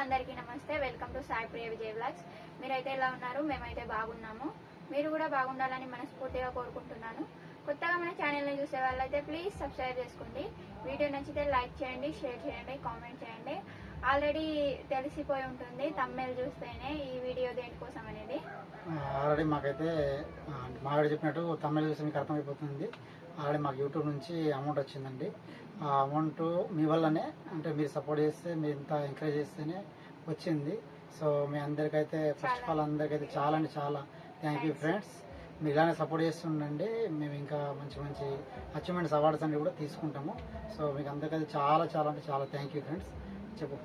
అందరికీ నమస్తే. Welcome to Sai Priya Vijay blogs మీరైతే ఎలా ఉన్నారు? మేమైతే బాగున్నాము. మీరు కూడా బాగుండాలని మనస్ఫూర్తిగా కోరుకుంటున్నాను. కొత్తగా మన ఛానల్ని చూసే వాళ్ళైతే ప్లీజ్ సబ్స్క్రైబ్ చేసుకోండి. వీడియో నచ్చితే లైక్ చేయండి షేర్ చేయండి కామెంట్ చేయండి. ఆల్రెడీ తెలిసిపోయి ఉంటుంది తమ్మేలు చూస్తేనే ఈ వీడియో దేనికోసం అనేది. ఆల్రెడీ మాకైతే ఆ, చెప్పినట్టు తమిళ చూస్తే మీకు అర్థమైపోతుంది. ఆల్రెడీ మాకు యూట్యూబ్ నుంచి అమౌంట్ వచ్చిందండి. ఆ అమౌంట్ మీ వల్లనే అంటే మీరు సపోర్ట్ చేస్తే మీరు ఇంత ఎంకరేజ్ చేస్తేనే వచ్చింది. సో మీ అందరికైతే ఫస్ట్ ఆఫ్ ఆల్ అందరికైతే చాలా అంటే చాలా థ్యాంక్ యూ ఫ్రెండ్స్. మీరు ఇలానే సపోర్ట్ చేస్తుండండి. మేము ఇంకా మంచి మంచి అచీవ్మెంట్స్ అవార్డ్స్ అన్ని కూడా తీసుకుంటాము. సో మీకు అందరికైతే చాలా చాలా అంటే చాలా థ్యాంక్ యూ ఫ్రెండ్స్. చెప్పు.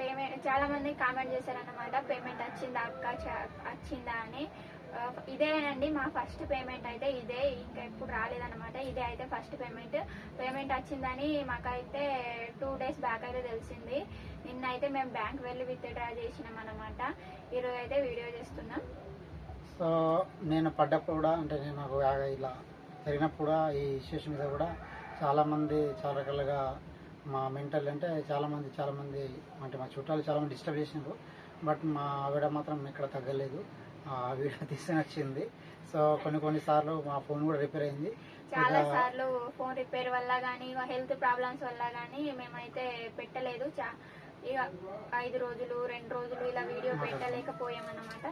పేమెంట్ చాలా మంది కామెంట్ చేశారన్నమాట పేమెంట్ వచ్చిందా అక్క వచ్చిందా అని. ఇదేనండి మా ఫస్ట్ పేమెంట్ అయితే ఇదే ఇంకా ఎప్పుడు రాలేదన్నమాట. ఇదే అయితే ఫస్ట్ పేమెంట్ పేమెంట్ వచ్చిందని మాకైతే టూ డేస్ బ్యాక్ అయితే తెలిసింది. నిన్న అయితే మేము బ్యాంక్ వెళ్ళి విత్ డ్రా చేసినాం అనమాట ఈరోజు అయితే వీడియో చేస్తున్నాం. సో నేను పడ్డప్పుడు కూడా అంటే నేను ఇలా జరిగినప్పుడు కూడా ఈ ఇష్యూస్ మీద కూడా చాలామంది చాలా రకాలుగా మా మెంటల్ అంటే చాలామంది చాలామంది అంటే మా చుట్టాలు చాలామంది డిస్టర్బ్ చేసినారు. బట్ మా ఆవిడ మాత్రం ఇక్కడ తగ్గలేదు. ఆ వీడియో తీసుకుని వచ్చింది సో కొన్ని కొన్ని సార్లు మా ఫోన్ కూడా రిపేర్ అయింది. చాలా సార్లు ఫోన్ రిపేర్ వల్ల కానీ హెల్త్ ప్రాబ్లమ్స్ వల్ల కానీ మేమైతే పెట్టలేదు. ఇక ఐదు రోజులు రెండు రోజులు ఇలా వీడియో పెట్టలేకపోయామన్నమాట.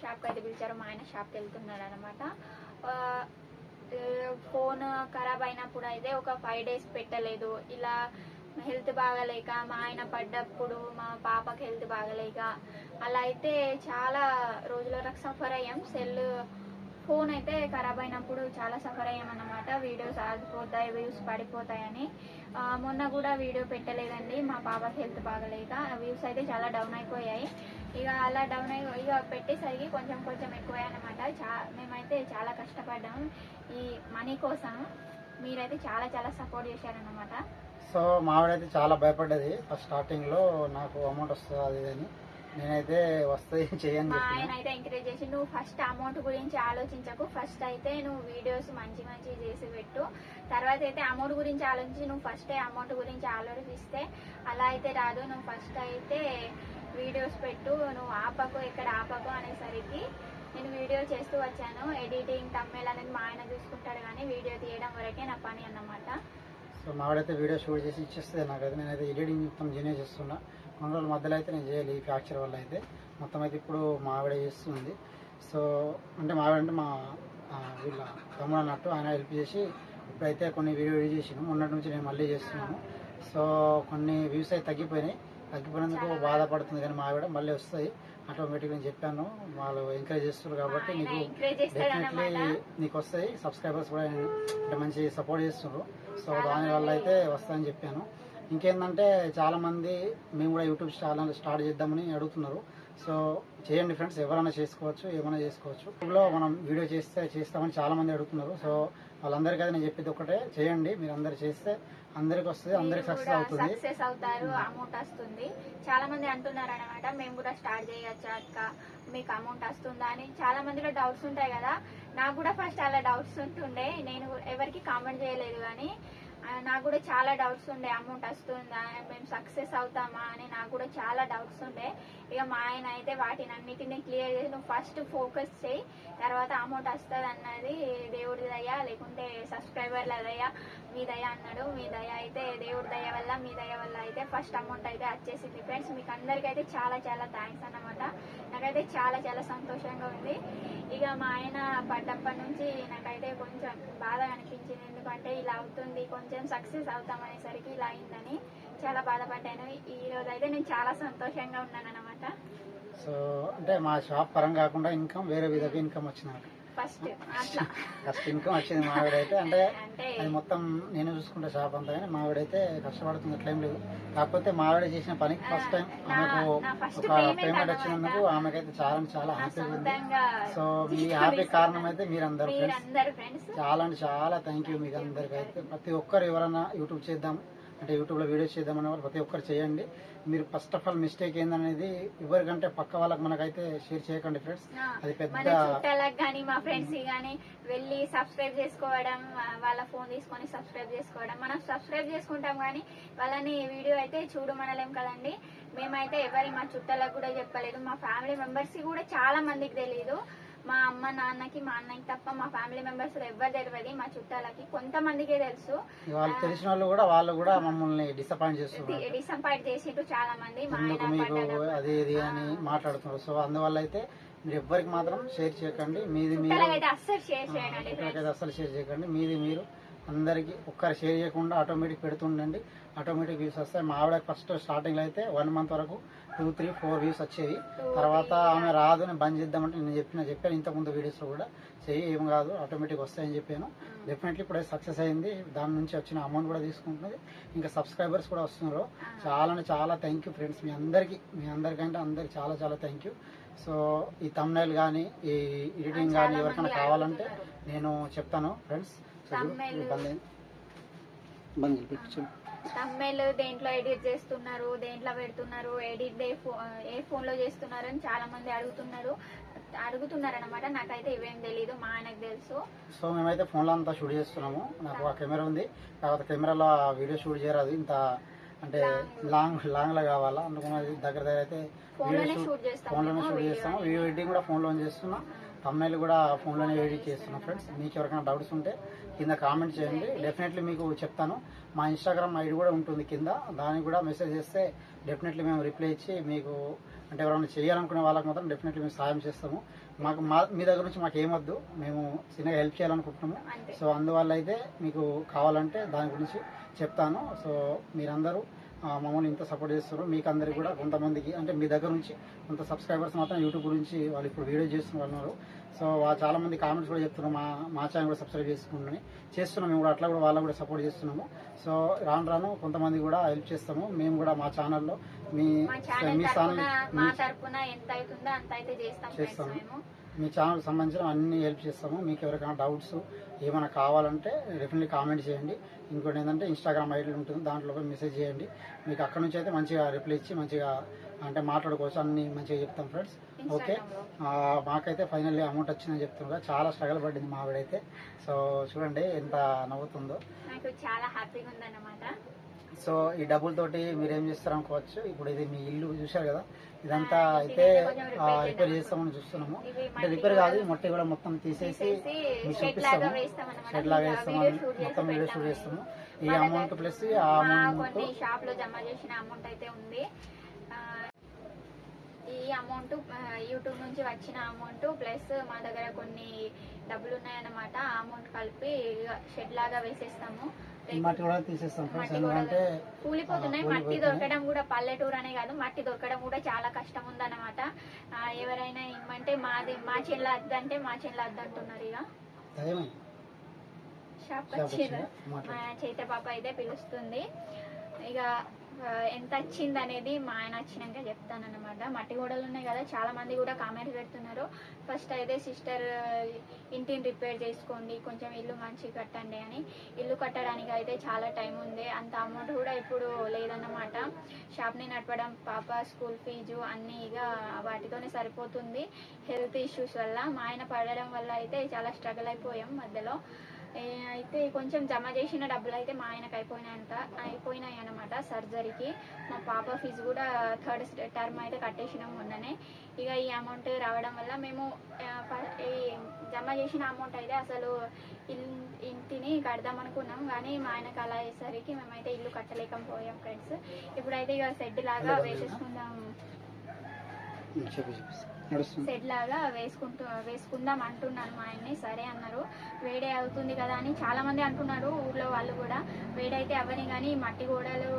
షాప్కి అయితే పిలిచారు. మా ఆయన షాప్కి వెళ్తున్నాడు అనమాట ఫోన్ ఖరాబ్ అయినప్పుడు అయితే ఒక ఫైవ్ డేస్ పెట్టలేదు. ఇలా హెల్త్ బాగలేక మా ఆయన పడ్డప్పుడు మా పాపకి హెల్త్ బాగలేక అలా అయితే చాలా రోజుల వరకు సఫర్ అయ్యాం. సెల్ ఫోన్ అయితే ఖరాబ్ అయినప్పుడు చాలా సఫర్ అయ్యామన్నమాట వీడియోస్ ఆగిపోతాయి వ్యూస్ పడిపోతాయని. మొన్న కూడా వీడియో పెట్టలేదండి మా పాపకి హెల్త్ బాగలేక. వ్యూస్ అయితే చాలా డౌన్ అయిపోయాయి. ఇక అలా డౌన్ అయి ఇక పెట్టేసరికి కొంచెం కొంచెం ఎక్కువే అనమాట చా మేమైతే చాలా కష్టపడ్డాము ఈ మనీ కోసం మీరైతే చాలా చాలా సపోర్ట్ చేశారనమాట సో మా ఆవిడైతే చాలా భయపడ్డది. ఫస్ట్ స్టార్టింగ్లో నాకు అమౌంట్ వస్తుంది అది అని. నేనైతే వస్తుంది చేయని మా ఆయన అయితే ఎంకరేజ్ చేసి నువ్వు ఫస్ట్ అమౌంట్ గురించి ఆలోచించకు. ఫస్ట్ అయితే నువ్వు వీడియోస్ మంచి మంచి చేసి పెట్టు. తర్వాత అయితే అమౌంట్ గురించి ఆలోచించి నువ్వు ఫస్ట్ అమౌంట్ గురించి ఆలోచిస్తే అలా అయితే రాదు. నువ్వు ఫస్ట్ అయితే వీడియోస్ పెట్టు. నువ్వు ఆపకు ఎక్కడ ఆపకు అనేసరికి నేను వీడియో చేస్తూ వచ్చాను. ఎడిటింగ్ తమ్మేల్ అనేది మా ఆయన చూసుకుంటాడు కానీ వీడియో తీయడం వరకే నా పని అన్నమాట. సో మావిడైతే వీడియో షూట్ చేసి ఇచ్చేస్తుంది నాకైతే. నేనైతే ఎడిటింగ్ మొత్తం జనే చేస్తున్నా. కొన్ని రోజుల మధ్యలో అయితే నేను చేయాలి ఈ ఫ్రాక్చర్ వల్ల అయితే. మొత్తం అయితే ఇప్పుడు మా ఆవిడ చేస్తుంది. సో అంటే మా ఆవిడ అంటే మా వీళ్ళ తమ్ముడు అన్నట్టు ఆయన హెల్ప్ చేసి ఇప్పుడైతే కొన్ని వీడియో ఎడిట్ చేసినాము మొన్నటి నుంచి నేను మళ్ళీ చేస్తున్నాను. సో కొన్ని వ్యూస్ అయితే తగ్గిపోయినాయి. తగ్గిపోయినందుకు బాధపడుతుంది కానీ మా ఆవిడ మళ్ళీ వస్తాయి ఆటోమేటిక్గా నేను చెప్పాను. వాళ్ళు ఎంకరేజ్ చేస్తారు కాబట్టి నీకు డెఫినెట్లీ నీకు వస్తాయి. సబ్స్క్రైబర్స్ కూడా అంటే మంచి సపోర్ట్ చేస్తున్నారు. సో దాని వల్ల అయితే వస్తాయని చెప్పాను. ఇంకేంటంటే చాలా మంది మేము కూడా యూట్యూబ్ ఛానల్ స్టార్ట్ చేద్దామని అడుగుతున్నారు. సో చేయండి ఫ్రెండ్స్ ఎవరైనా చేసుకోవచ్చు ఏమైనా చేసుకోవచ్చు. యూట్యూబ్లో మనం వీడియో చేస్తే చేస్తామని చాలా మంది అడుగుతున్నారు. సో వాళ్ళందరికీ అయితే నేను చెప్పేది ఒకటే చేయండి. మీరు అందరు చేస్తే అందరికి వస్తుంది అందరికి సక్సెస్ అవుతుంది. సక్సెస్ అవుతారు అమౌంట్ వస్తుంది. చాలా మంది అంటున్నారు అనమాట మేము కూడా స్టార్ట్ చేయొచ్చా అక్క? మీకు అమౌంట్ వస్తుందా? అని. చాలా మందిలో డౌట్స్ ఉంటాయి కదా. నాకు కూడా ఫస్ట్ అలా డౌట్స్ ఉంటుండే. నేను ఎవరికి కామెంట్ చేయలేదు కానీ నాకు కూడా చాలా డౌట్స్ ఉండే అమౌంట్ వస్తుందా? మేము సక్సెస్ అవుతామా? అని నాకు కూడా చాలా డౌట్స్ ఉండే. ఇక మా ఆయన అయితే వాటిని అన్నిటిని క్లియర్ చేసి నువ్వు ఫస్ట్ ఫోకస్ చేయి తర్వాత అమౌంట్ వస్తుంది అన్నది దేవుడి దయ లేకుంటే సబ్స్క్రైబర్ల దయ మీ దయ అన్నాడు. మీ దయ అయితే దేవుడి దయ వల్ల మీ దయ వల్ల అయితే ఫస్ట్ అమౌంట్ అయితే వచ్చేసింది. ఫ్రెండ్స్ మీకు అందరికైతే చాలా చాలా థ్యాంక్స్ అన్నమాట. నాకైతే చాలా చాలా సంతోషంగా ఉంది. ఇక మా ఆయన పడ్డప్పటి నుంచి నాకైతే కొంచెం బాధ అనిపించింది. ఎందుకంటే ఇలా అవుతుంది కొంచెం సక్సెస్ అవుతాం అనేసరికి ఇలా అయిందని చాలా బాధపడ్డాను. ఈ రోజు అయితే నేను చాలా సంతోషంగా ఉన్నాను అనమాట సో అంటే మా షాప్ పరంగా కాకుండా ఇన్కమ్ వేరే విధంగా ఇన్కమ్ వచ్చింది ఫస్ట్ ఇన్కమ్ వచ్చింది మా ఆవిడైతే అంటే అది మొత్తం నేను చూసుకుంటే షాప్ అంతా కానీ మా ఆవిడైతే కష్టపడుతుంది అట్లేం లేదు. కాకపోతే మా ఆవిడ చేసిన పనికి ఫస్ట్ టైం ఆమెకు ఒక పేమెంట్. వచ్చినందుకు ఆమెకైతే చాలా చాలా నా హ్యాపీగా ఉంది సో మీ హ్యాపీ కారణం అయితే మీరందరూ ఫ్రెండ్స్ చాలా అంటే చాలా థ్యాంక్ యూ మీకు అందరికి అయితే ప్రతి ఒక్కరు ఎవరైనా యూట్యూబ్ చేద్దాం అంటే యూట్యూబ్లో వీడియోస్ చేద్దామనే వాళ్ళు ప్రతి ఒక్కరు చేయండి. మీరు ఫస్ట్ ఆఫ్ ఆల్ మిస్టేక్ ఏందనేది ఎవరికంటే పక్క వాళ్ళకి మనకైతే షేర్ చేయకండి ఫ్రెండ్స్ అది మన పెద్ద చుట్టాలకు కానీ మా ఫ్రెండ్స్ కానీ వెళ్ళి సబ్స్క్రైబ్ చేసుకోవడం వాళ్ళ ఫోన్ తీసుకొని సబ్స్క్రైబ్ చేసుకోవడం. మనం సబ్స్క్రైబ్ చేసుకుంటాం కానీ వాళ్ళని వీడియో అయితే చూడమనలేం కదండి. మేమైతే ఎవరి మా చుట్టాలకు కూడా చెప్పలేదు. మా ఫ్యామిలీ మెంబర్స్ కూడా చాలా మందికి తెలియదు మా అమ్మ నాన్నకి మా అన్నకి తప్ప మా ఫ్యామిలీ మెంబర్స్ ఎవరు తెలియదు మా చుట్టాలకి. కొంతమందికే తెలుసు. వాళ్ళకి తెలిసిన వాళ్ళు కూడా వాళ్ళు కూడా మమ్మల్ని డిసప్పాయింట్ చేస్తున్నారు. డిసప్పాయింట్ చేసిండ్రు చాలా మంది మా ఆయన అది ఇది అని మాట్లాడుతున్నారు. సో అందువల్ల అయితే మీరు ఎవ్వరికి మాత్రం షేర్ చేయకండి. మీది మీరు అస్సలు షేర్ చేయకండి అస్సలు షేర్ చేయకండి. మీది మీరు అందరికి ఒక్కరు షేర్ చేయకుండా ఆటోమేటిక్ పెడుతుండండి. ఆటోమేటిక్ వ్యూస్ వస్తాయి. మా ఆవిడ ఫస్ట్ స్టార్టింగ్లో అయితే వన్ మంత్ వరకు టూ త్రీ ఫోర్ వ్యూస్ వచ్చేవి తర్వాత ఆమె రాదు నేను బంద్ చేద్దామంటే నేను చెప్పిన చెప్పాను ఇంత ముందు వీడియోస్లో కూడా. చెయ్యి ఏం కాదు ఆటోమేటిక్ వస్తాయని చెప్పాను. డెఫినెట్లీ ఇప్పుడు సక్సెస్ అయింది. దాని నుంచి వచ్చిన అమౌంట్ కూడా తీసుకుంటున్నది ఇంకా సబ్స్క్రైబర్స్ కూడా వస్తున్నారు. చాలా చాలా థ్యాంక్ యూ ఫ్రెండ్స్ మీ అందరికి మీ అందరికంటే అందరికి చాలా చాలా థ్యాంక్ యూ సో ఈ తమ్నైల్ కానీ ఈ ఎడిటింగ్ కానీ ఎవరికైనా కావాలంటే. నేను చెప్తాను ఫ్రెండ్స్ చేయి. తమ్మెల్. దేంట్లో ఎడిట్ చేస్తున్నారు దేంట్లో పెడుతున్నారు ఎడిట్ ఏ ఫోన్లో చేస్తున్నారు అని చాలా మంది అడుగుతున్నారు. అడుగుతున్నారు అనమాట నాకైతే ఇవేం తెలీదు మా ఆయనకు తెలుసు. సో మేమైతే ఫోన్లో అంతా షూట్ చేస్తున్నాము. నాకు ఆ కెమెరా ఉంది. కాకపోతే కెమెరాలో వీడియో షూట్ చేయరాదు. ఇంత అంటే లాంగ్. లాంగ్లో కావాలా? అందుకని అది దగ్గర దగ్గర అయితే ఫోన్లోనే షూట్ చేస్తాము. వీడియో ఎడిటింగ్ కూడా ఫోన్లో చేస్తున్నాం. తమ్నైల్ కూడా ఫోన్లోనే ఎడిట్ చేస్తున్నాం. ఫ్రెండ్స్. మీకు ఎవరికైనా డౌట్స్ ఉంటే కింద కామెంట్ చేయండి. డెఫినెట్లీ మీకు చెప్తాను. మా ఇన్స్టాగ్రామ్ ఐడి కూడా ఉంటుంది కింద. దానికి కూడా మెసేజ్ చేస్తే డెఫినెట్లీ మేము రిప్లై ఇచ్చి మీకు అంటే ఎవరైనా చేయాలనుకునే వాళ్ళకి మాత్రం డెఫినెట్లీ మేము సాయం చేస్తాము. మాకు మా మీ దగ్గర నుంచి మాకు ఏమొద్దు. మేము చిన్నగా హెల్ప్ చేయాలనుకుంటున్నాము. సో అందువల్ల అయితే మీకు కావాలంటే దాని గురించి చెప్తాను. సో మీరందరూ మమ్మల్ని ఇంత సపోర్ట్ చేస్తున్నారు. మీకు అందరికి కూడా కొంతమందికి అంటే మీ దగ్గర నుంచి కొంత సబ్స్క్రైబర్స్ మాత్రం యూట్యూబ్ గురించి వాళ్ళు ఇప్పుడు వీడియో చేస్తున్న వాళ్ళు ఉన్నారు సో చాలా మంది కామెంట్స్ కూడా చెప్తున్నారు మా మా ఛానల్ కూడా సబ్స్క్రైబ్ చేసుకుంటున్నాను చేస్తున్నాం మేము కూడా అట్లా కూడా వాళ్ళకు కూడా సపోర్ట్ చేస్తున్నాము. సో రాను రాను కొంతమంది కూడా హెల్ప్ చేస్తాము. మేము కూడా మా ఛానల్లో మీ మా ఛానల్ మీ తరపున ఛానల్ మా మీ తరపున ఎంత అవుతుందో అంత అయితే చేస్తాం ఫ్రెండ్స్ చేస్తాము. మీ ఛానల్ సంబంధించిన అన్ని హెల్ప్ చేస్తాము. మీకు ఎవరికైనా డౌట్స్ ఏమైనా కావాలంటే డెఫినెట్లీ కామెంట్ చేయండి. ఇంకోటి ఏంటంటే ఇన్స్టాగ్రామ్ ఐడి ఉంటుంది దాంట్లో పోయి మెసేజ్ చేయండి. మీకు అక్కడ నుంచి అయితే మంచిగా రిప్లై ఇచ్చి మంచిగా అంటే మాట్లాడుకోవచ్చు. అన్ని మంచిగా చెప్తాం ఫ్రెండ్స్ ఓకే. మాకైతే ఫైనల్లీ అమౌంట్ వచ్చిందని చెప్తున్నారు. కదా, చాలా స్ట్రగల్ పడింది మా ఆవిడైతే. సో చూడండి ఎంత నవ్వుతుందో. నాకు చాలా హ్యాపీగా ఉందన్నమాట. సో ఈ డబ్బులతోటి మీరు ఏం చేస్తారు అనుకోవచ్చు. ఇప్పుడు ఇది మీ ఇల్లు చూశారు కదా. ఇదంతా అయితే రిపేర్. చేస్తామని చూస్తున్నాము. అంటే రిపేర్ కాదు మట్టి కూడా మొత్తం తీసేసి మీకు చూపిస్తాము. షెడ్ లాగా వేస్తాము. మొత్తం వీడియో షూట్. చేస్తాము. ఈ అమౌంట్ ప్లస్ ఆ అమౌంట్ షాప్లో జమ చేసిన అమౌంట్ అయితే ఉంది. ఈ అమౌంట్ యూట్యూబ్ నుంచి వచ్చిన అమౌంట్ ప్లస్ మా దగ్గర కొన్ని డబ్బులు ఉన్నాయన్నమాట ఆ అమౌంట్ కలిపి షెడ్ లాగా వేసేస్తాము. మట్టి కూడా తీసేస్తాం కూలిపోతున్నాయి. మట్టి. దొరకడం కూడా పల్లెటూరు అనే కాదు మట్టి దొరకడం కూడా చాలా కష్టం ఉందన్నమాట ఆ, ఎవరైనా ఇమ్మంటే మాది మా చెల్ల అద్దంటే మా చెల్ల అద్దంటున్నారు ఇక షాప్? మాట్లాడు. మా చైత్ర పాప అయితే పిలుస్తుంది. ఇక ఎంత వచ్చింది అనేది మా ఆయన వచ్చినాక చెప్తానన్నమాట. మట్టి గోడలు ఉన్నాయి కదా చాలా మంది కూడా కామెంట్స్ పెడుతున్నారు. ఫస్ట్ అయితే సిస్టర్ ఇంటిని రిపేర్ చేసుకోండి కొంచెం ఇల్లు మంచిగా కట్టండి అని. ఇల్లు కట్టడానికి అయితే చాలా టైం ఉంది. అంత అమౌంట్ కూడా ఇప్పుడు లేదన్నమాట. షాప్ని నడపడం పాప స్కూల్ ఫీజు అన్నీ ఇక వాటితోనే సరిపోతుంది. హెల్త్ ఇష్యూస్ వల్ల మా ఆయన పడడం వల్ల అయితే చాలా స్ట్రగుల్ అయిపోయాం మధ్యలో. అయితే కొంచెం జమ చేసిన డబ్బులు అయితే మా ఆయనకు అయిపోయినాయంట అయిపోయినాయి అనమాట సర్జరీకి. మా పాప ఫీజు కూడా థర్డ్ టర్మ్ అయితే కట్టేసినాం మొన్ననే. ఇక ఈ అమౌంట్ రావడం వల్ల మేము ఈ జమ చేసిన అమౌంట్ అయితే అసలు ఇంటిని కడదాం అనుకున్నాం. కానీ మా ఆయనకు అలా అయ్యేసరికి మేమైతే ఇల్లు కట్టలేకపోయాం ఫ్రెండ్స్. ఇప్పుడైతే ఇక సెడ్ లాగా వేసేసుకుందాం. సెట్ లాగా వేసుకుంటూ వేసుకుందాం అంటున్నాను మా ఆయన్ని. సరే అన్నారు. వేడే అవుతుంది కదా అని చాలా మంది అంటున్నారు ఊర్లో వాళ్ళు కూడా. వేడైతే అవ్వని కానీ మట్టి గోడలు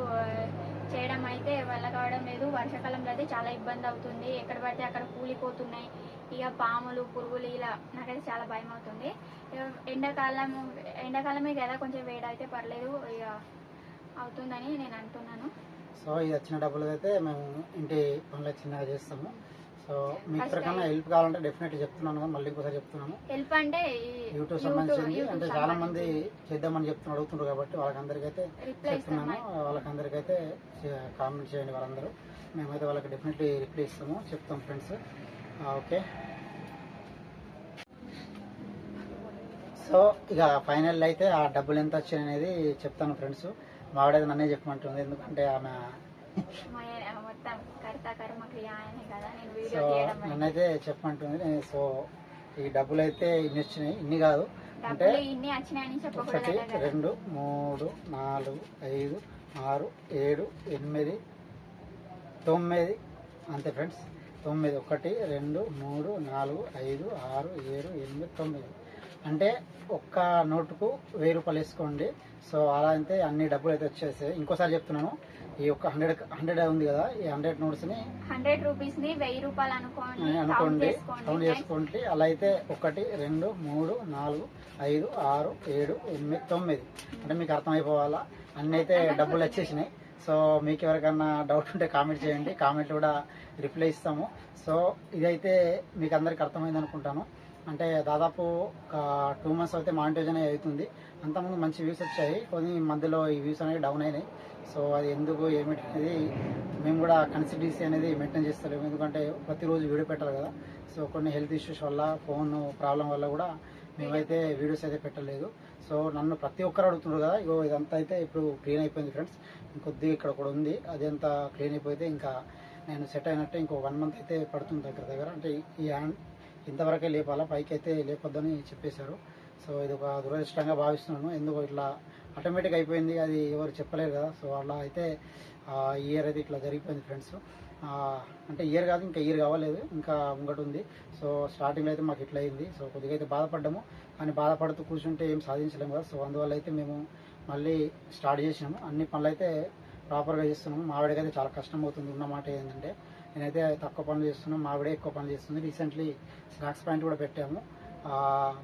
చేయడం అయితే వల్ల కావడం లేదు. వర్షాకాలంలో అయితే చాలా ఇబ్బంది అవుతుంది. ఎక్కడ పడితే అక్కడ కూలిపోతున్నాయి. ఇక పాములు పురుగులు ఇలా నాకైతే చాలా భయం అవుతుంది. ఎండాకాలం ఎండాకాలమే కదా కొంచెం వేడైతే పర్లేదు. ఇక అవుతుందని నేను అంటున్నాను. సో ఇది వచ్చిన డబ్బులు అయితే మేము ఇంటి పనులు చిన్నగా చేస్తాము. సో మీకు ఎవరికైనా హెల్ప్ కావాలంటే డెఫినెట్లీ చెప్తున్నాను కదా, మళ్ళీ ఇంకోసారి చెప్తున్నాను. హెల్ప్ అంటే యూట్యూబ్ సంబంధించింది. అంటే చాలా మంది చేద్దామని చెప్తున్నారు అడుగుతున్నారు కాబట్టి వాళ్ళకందరికైతే రిప్లై చెప్తున్నాను. వాళ్ళకందరికైతే కామెంట్ చేయండి వాళ్ళందరూ. మేమైతే వాళ్ళకి డెఫినెట్లీ రిప్లై ఇస్తాము. చెప్తాం ఫ్రెండ్స్. ఓకే. సో ఇక ఫైనల్ అయితే ఆ డబ్బులు ఎంత వచ్చాయి అనేది చెప్తాను ఫ్రెండ్స్. మావిడైతే నన్నే చెప్పమంటుంది ఎందుకంటే ఆమె సో. నన్నైతే చెప్పమంటుంది సో ఈ డబ్బులు అయితే ఇన్ని వచ్చినాయి ఇన్ని కాదు. అంటే ఒకటి రెండు మూడు నాలుగు ఐదు ఆరు ఏడు ఎనిమిది తొమ్మిది అంతే ఫ్రెండ్స్. తొమ్మిది ఒకటి రెండు మూడు నాలుగు ఐదు ఆరు ఏడు ఎనిమిది తొమ్మిది. అంటే ఒక్క నోటుకు వెయ్యి రూపాయలు వేసుకోండి. సో అలా అయితే అన్ని డబ్బులు అయితే వచ్చేసాయి ఇంకోసారి చెప్తున్నాను ఈ ఒక్క హండ్రెడ్ హండ్రెడ్ ఉంది కదా ఈ హండ్రెడ్ నోట్స్ని హండ్రెడ్ రూపీస్ని వెయ్యి రూపాయలు అనుకోండి కౌంట్ అనుకోండి చేసుకోండి కౌంట్ చేసుకోండి. అలా అయితే ఒకటి రెండు మూడు నాలుగు ఐదు ఆరు ఏడు ఎనిమిది తొమ్మిది. అంటే మీకు అర్థమైపోవాలా? అన్ని అయితే డబ్బులు వచ్చేసినాయి. సో మీకు ఎవరికన్నా డౌట్ ఉంటే కామెంట్ చేయండి. కామెంట్ కూడా రిప్లై ఇస్తాము. సో ఇదైతే మీకు అందరికి అర్థమైంది అనుకుంటాను. అంటే దాదాపు ఒక టూ మంత్స్ అయితే మానిటైజన్ అవుతుంది. అంతకుముందు మంచి వ్యూస్ వచ్చాయి. కొన్ని మధ్యలో ఈ వ్యూస్ అనేవి డౌన్ అయినాయి. సో అది ఎందుకు ఏమిటి అనేది మేము కూడా కన్సిస్టెన్సీ అనేది మెయింటైన్ చేస్తలేము. ఎందుకంటే ప్రతిరోజు వీడియో పెట్టాలి కదా. సో కొన్ని హెల్త్ ఇష్యూస్ వల్ల ఫోన్ ప్రాబ్లం వల్ల కూడా మేమైతే వీడియోస్ అయితే పెట్టలేదు. సో నన్ను ప్రతి ఒక్కరు అడుగుతున్నారు కదా ఇగో ఇదంతా అయితే ఇప్పుడు క్లీన్ అయిపోయింది ఫ్రెండ్స్ ఇంకొద్దిగా ఇక్కడ కూడా ఉంది అదంతా క్లీన్ అయిపోతే ఇంకా నేను సెట్ అయినట్టే ఇంకో వన్ మంత్ అయితే పడుతుంది దగ్గర దగ్గర. అంటే ఈ హ్యాండ్ ఇంతవరకే లేపాలా పైకి అయితే లేపొద్దని చెప్పేశారు. సో ఇది ఒక దురదృష్టంగా భావిస్తున్నాను. ఎందుకు ఇట్లా ఆటోమేటిక్ అయిపోయింది అది ఎవరు చెప్పలేరు కదా. సో అలా అయితే ఇయర్ అయితే ఇట్లా జరిగిపోయింది ఫ్రెండ్స్ అంటే ఇయర్ కాదు ఇంకా ఇయర్ కావలేదు ఇంకా ముంగట ఉంది. సో స్టార్టింగ్లో అయితే మాకు ఇట్లా అయింది. సో కొద్దిగా అయితే బాధపడ్డాము కానీ బాధపడుతూ కూర్చుంటే ఏం సాధించలేము కదా. సో అందువల్ల అయితే మేము మళ్ళీ స్టార్ట్ చేసినాము. అన్ని పనులు అయితే ప్రాపర్గా చేస్తున్నాము. మావిడకైతే చాలా కష్టం అవుతుంది. ఉన్న మాట ఏంటంటే నేనైతే తక్కువ పనులు చేస్తున్నాను మావిడే ఎక్కువ పనులు చేస్తుంది రీసెంట్లీ స్నాక్స్ పాయింట్ కూడా పెట్టాము.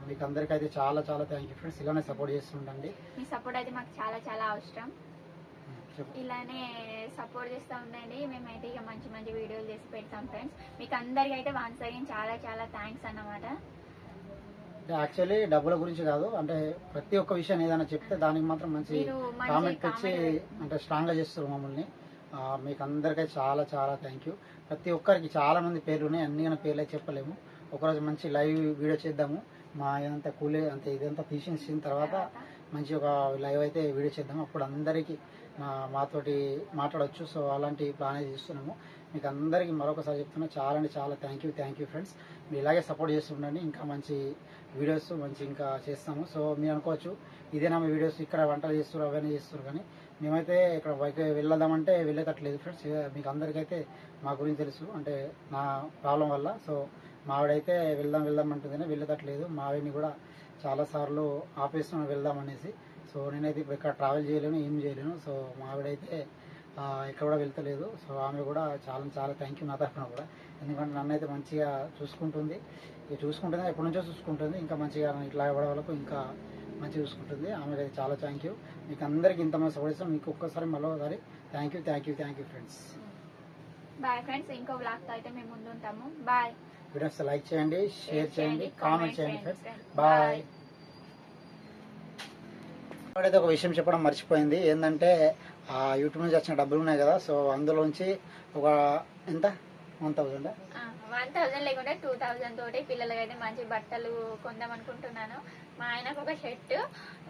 మీకు అందరికైతే చాలా చాలా థ్యాంక్ యూ ఫ్రెండ్స్ ఇలానే సపోర్ట్ చేస్తుండండి. మీ సపోర్ట్ అయితే మాకు చాలా చాలా అవసరం. ఇలానే సపోర్ట్ చేస్తూ ఉండండి. మేమైతే ఇక మంచి మంచి వీడియోలు చేసి పెడతాం ఫ్రెండ్స్ మీకు అందరికి అయితే వన్స్ అగైన్ చాలా చాలా థ్యాంక్స్ అన్నమాట. యాక్చువల్లీ డబ్బుల గురించి కాదు అంటే ప్రతి ఒక్క విషయం ఏదైనా చెప్తే దానికి మాత్రం మంచి కామెంట్ comment అంటే స్ట్రాంగ్గా చేస్తారు మమ్మల్ని. మీకు అందరికీ చాలా చాలా థ్యాంక్ యూ ప్రతి ఒక్కరికి చాలా మంది పేర్లు ఉన్నాయి అన్ని పేర్లు చెప్పలేము. ఒకరోజు మంచి లైవ్ వీడియో చేద్దాము. మా ఇదంతా కూలే అంత ఇదంతా తీసేసిన తర్వాత మంచి ఒక లైవ్ అయితే వీడియో చేద్దాము. అప్పుడు అందరికీ మా మాతోటి మాట్లాడవచ్చు సో అలాంటి ప్లాన్ అయితే చేస్తున్నాము. మీకు అందరికీ మరొకసారి చెప్తున్నా చాలా అంటే చాలా thank you thank you friends మీరు ఇలాగే సపోర్ట్ చేస్తుండండి ఇంకా మంచి వీడియోస్ మంచి ఇంకా చేస్తాము. సో మీరు అనుకోవచ్చు ఇదేనా మీ వీడియోస్ ఇక్కడ వంటలు చేస్తారు అవన్నీ చేస్తారు కానీ మేమైతే ఇక్కడ వెళ్ళదామంటే వెళ్ళేటట్లేదు ఫ్రెండ్స్ మీకు అందరికైతే మా గురించి తెలుసు. అంటే నా ప్రాబ్లం వల్ల. సో మావిడైతే వెళ్దాం వెళ్దాం అంటుందని వెళ్ళేటట్లేదు మావిడిని కూడా చాలాసార్లు ఆపేస్తున్నాను వెళ్దాం అనేసి సో నేనైతే ఇప్పుడు ఇక్కడ ట్రావెల్ చేయలేను ఏం చేయలేను. సో మావిడైతే ఇక్కడ ఎక్కడ కూడా వెళ్తలేదు. సో ఆమె కూడా చాలా చాలా థ్యాంక్ యూ నా తరఫున కూడా. ఎందుకంటే నన్ను అయితే మంచిగా చూసుకుంటుంది. చూసుకుంటుంది ఎప్పటి నుంచో చూసుకుంటుంది. ఇంకా మంచిగా ఇట్లా ఇవ్వడం వరకు ఇంకా మంచిగా చూసుకుంటుంది. ఆమెకి అయితే చాలా థ్యాంక్ యూ మీకు అందరికీ ఇంతమంది సపోర్ట్ ఇస్తాం. మీకు ఒక్కసారి మళ్ళీ ఒకసారి thank you thank you thank you friends bye friends ఇంకో బ్లాగ్తో అయితే మేము ముందు ఉంటాము బాయ్ వీడియోస్ లైక్ చేయండి షేర్ చేయండి కామెంట్ చేయండి ఫ్రెండ్స్ బాయ్ అయితే ఒక విషయం చెప్పడం మర్చిపోయింది. ఏంటంటే ఆ యూట్యూబ్ నుంచి వచ్చిన డబ్బులు ఉన్నాయి కదా సో అందులోంచి ఒక ఎంత? వన్ థౌజండ్ వన్ థౌజండ్ లేకుంటే టూ థౌజండ్ తోటి పిల్లలకి అయితే మంచి బట్టలు కొందాం అనుకుంటున్నాను. మా ఆయనకు ఒక షర్ట్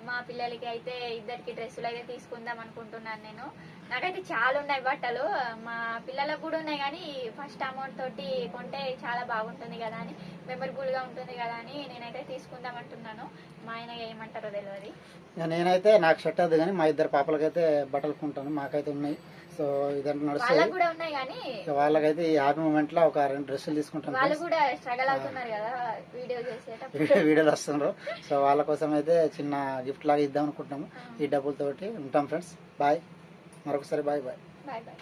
మా పిల్లలకి అయితే ఇద్దరికి డ్రెస్సులు అయితే తీసుకుందాం అనుకుంటున్నాను నేను. నాకైతే చాలా ఉన్నాయి బట్టలు. మా పిల్లలకు కూడా ఉన్నాయి కానీ ఫస్ట్ అమౌంట్ తోటి కొంటే చాలా బాగుంటుంది కదా అని మెమరబుల్గా ఉంటుంది కదా అని నేనైతే తీసుకుందాం అంటున్నాను. మా ఆయన ఏమంటారో తెలియదు నేనైతే నాకు షర్ట్ అది కానీ మా ఇద్దరు పాపలకైతే బట్టలు కొంటాను. మాకైతే ఉన్నాయి. సో ఇదంతా నడుస్తాయి వాళ్ళకు కూడా ఉన్నాయి కానీ వాళ్ళకైతే ఈ హ్యాపీ మూమెంట్లో ఒక రెండు డ్రెస్సులు తీసుకుంటాను వాళ్ళు. కూడా స్ట్రగల్ అవుతున్నారు కదా వీడియో చేసేటప్పుడు. వీడియో- వీడియోలు వస్తున్నారు. సో వాళ్ళ కోసం అయితే చిన్న గిఫ్ట్ లాగా ఇద్దాం అనుకుంటున్నాము. ఈ డబ్బులతోటి ఉంటాం ఫ్రెండ్స్ బాయ్ మరొకసారి బాయ్ బాయ్. Bye bye.